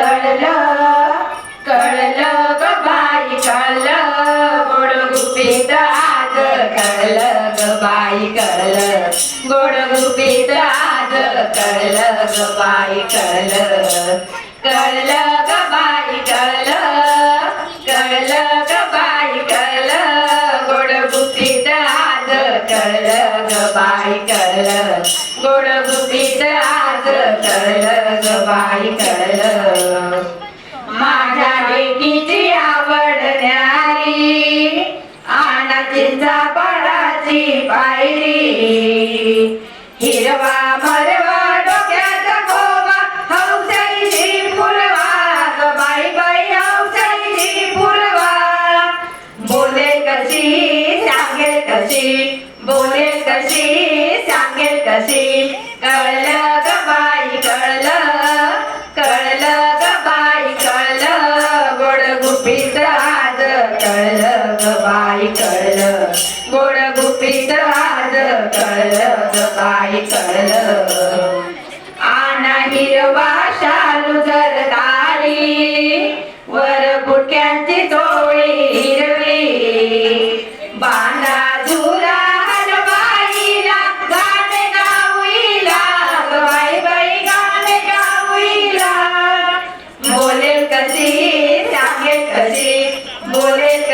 कळलं कळलं ग बाई कळलं. गोड गुपित आज कळलं ग बाई कळलं. गोड गुपित आज कळलं ग बाई कळलं. कळलं कळलं गोड गुपित आज कळलं ग बाई कळलं माझ्या बेटीची आवड न्यारी आणाचींचा पाडाची पायरी. हिरवा मरवा डोक्यात गोवा हौसाईची फुलवा ग बाई बाई हौसाईची पुरवा. बोले कशी सांगेल कशी बोले सांगेल कशी? कळलं ग बाई कळलं. कळलं ग बाई कळलं. गोड गुपित आज कळलं ग बाई कळलं. गोड गुपित आज कळलं ग बाई कळलं. आना हिरवा शालू जरदारी. वर बुटक्यांची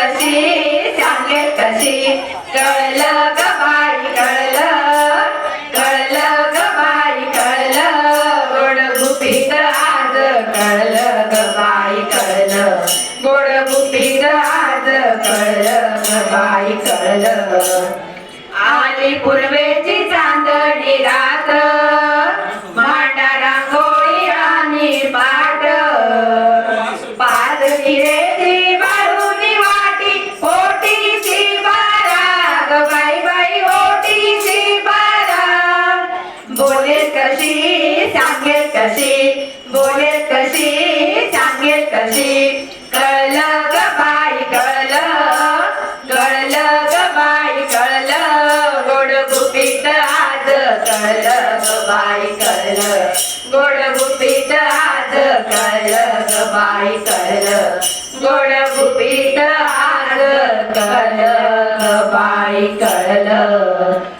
कशी सांगेल कशी कळलं ग कळलं. कळलं ग कळलं. गोड गुपित आज कळलं कळलं. गोड गुपित आज कळलं कळलं. आली पूर्वेची आज बाई कळलं गोड गुपित हात कळलं बाई कळलं गोड गुपित हात कळलं बाई कळलं